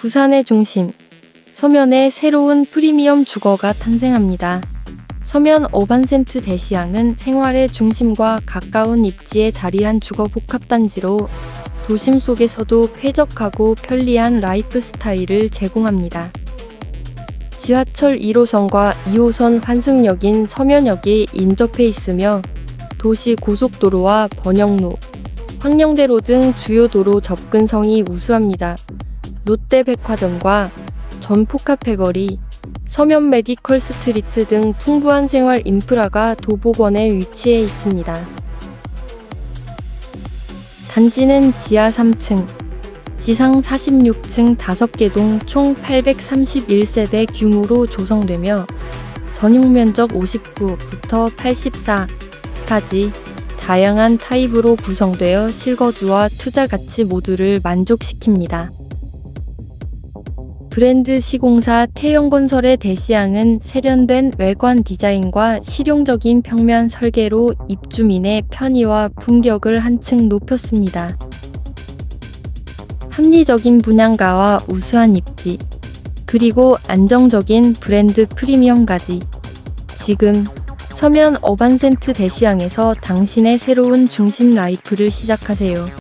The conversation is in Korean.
부산의 중심, 서면에 새로운 프리미엄 주거가 탄생합니다. 서면 어반센트 대시양은 생활의 중심과 가까운 입지에 자리한 주거 복합단지로 도심 속에서도 쾌적하고 편리한 라이프 스타일을 제공합니다. 지하철 1호선과 2호선 환승역인 서면역이 인접해 있으며 도시 고속도로와 번영로, 황령대로 등 주요 도로 접근성이 우수합니다. 롯데백화점과 전포카페거리, 서면 메디컬 스트리트 등 풍부한 생활 인프라가 도보권에 위치해 있습니다. 단지는 지하 3층, 지상 46층 5개 동 총 831세대 규모로 조성되며 전용 면적 59부터 84까지 다양한 타입으로 구성되어 실거주와 투자 가치 모두를 만족시킵니다. 브랜드 시공사 태영건설의 대시양은 세련된 외관 디자인과 실용적인 평면 설계로 입주민의 편의와 품격을 한층 높였습니다. 합리적인 분양가와 우수한 입지, 그리고 안정적인 브랜드 프리미엄까지. 지금 서면 어반센트 대시양에서 당신의 새로운 중심 라이프를 시작하세요.